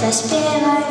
Zaśpiewaj